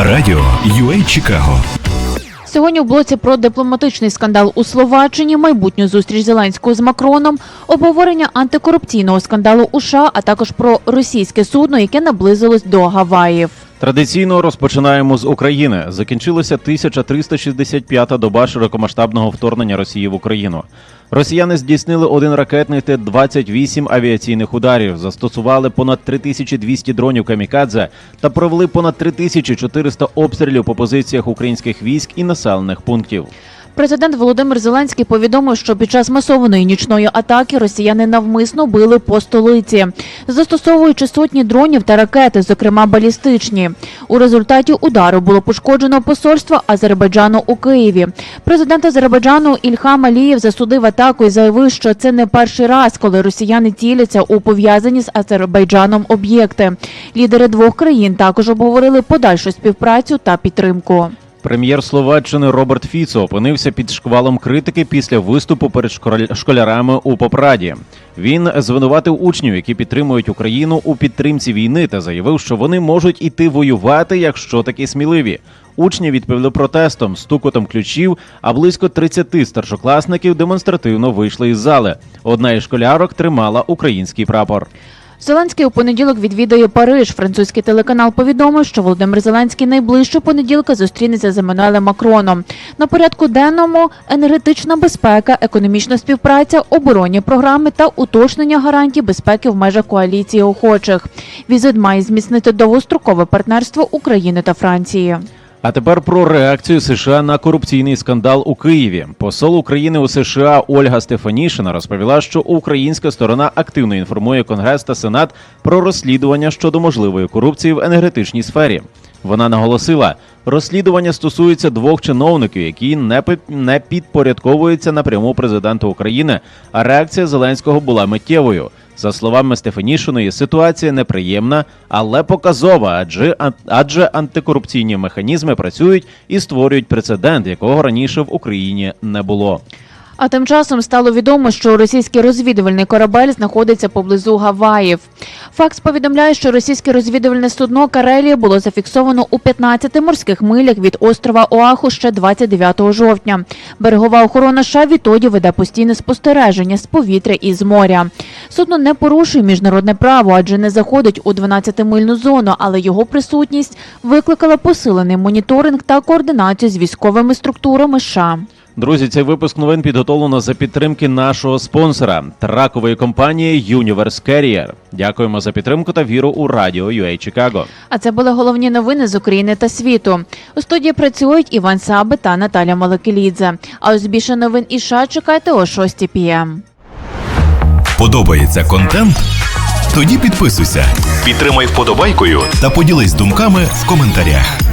Радіо UA Чикаго. Сьогодні в блоці про дипломатичний скандал у Словаччині, майбутню зустріч Зеленського з Макроном, обговорення антикорупційного скандалу у США, а також про російське судно, яке наблизилось до Гаваїв. Традиційно розпочинаємо з України. Закінчилася 1365-та доба широкомасштабного вторгнення Росії в Україну. Росіяни здійснили один ракетний Т-28 авіаційних ударів, застосували понад 3200 дронів камікадзе та провели понад 3400 обстрілів по позиціях українських військ і населених пунктів. Президент Володимир Зеленський повідомив, що під час масованої нічної атаки росіяни навмисно били по столиці, застосовуючи сотні дронів та ракети, зокрема балістичні. У результаті удару було пошкоджено посольство Азербайджану у Києві. Президент Азербайджану Ільхам Алієв засудив атаку і заявив, що це не перший раз, коли росіяни ціляться у пов'язані з Азербайджаном об'єкти. Лідери двох країн також обговорили подальшу співпрацю та підтримку. Прем'єр Словаччини Роберт Фіцо опинився під шквалом критики після виступу перед школя- школярами у Попраді. Він звинуватив учнів, які підтримують Україну у підтримці війни, та заявив, що вони можуть іти воювати, якщо такі сміливі. Учні відповіли протестом, стукотом ключів, а близько 30 старшокласників демонстративно вийшли із зали. Одна із школярок тримала український прапор. Зеленський у понеділок відвідає Париж. Французький телеканал повідомив, що Володимир Зеленський найближче понеділка зустрінеться з Еммануелем Макроном. На порядку денному енергетична безпека, економічна співпраця, оборонні програми та уточнення гарантій безпеки в межах коаліції охочих. Візит має зміцнити довгострокове партнерство України та Франції. А тепер про реакцію США на корупційний скандал у Києві. Посол України у США Ольга Стефанішина розповіла, що українська сторона активно інформує Конгрес та Сенат про розслідування щодо можливої корупції в енергетичній сфері. Вона наголосила, розслідування стосується двох чиновників, які не не підпорядковуються напряму президенту України. А реакція Зеленського була миттєвою. За словами Стефанішиної, ситуація неприємна, але показова, адже адже антикорупційні механізми працюють і створюють прецедент, якого раніше в Україні не було. А тим часом стало відомо, що російський розвідувальний корабель знаходиться поблизу Гаваїв. Факс повідомляє, що російське розвідувальне судно Карелія було зафіксовано у 15 морських милях від острова Оаху ще 29 жовтня. Берегова охорона США відтоді веде постійне спостереження з повітря і з моря. Судно не порушує міжнародне право, адже не заходить у 12-мильну зону, але його присутність викликала посилений моніторинг та координацію з військовими структурами США. Друзі, цей випуск новин підготовлено за підтримки нашого спонсора тракової компанії Universe Carrier. Дякуємо за підтримку та віру у радіо UA Чикаго. А це були головні новини з України та світу. У студії працюють Іван Саби та Наталя Малекелідзе. А ось більше новин і США чекайте о 6 пм. Подобається контент? Тоді підписуйся, підтримай вподобайкою та поділись думками в коментарях.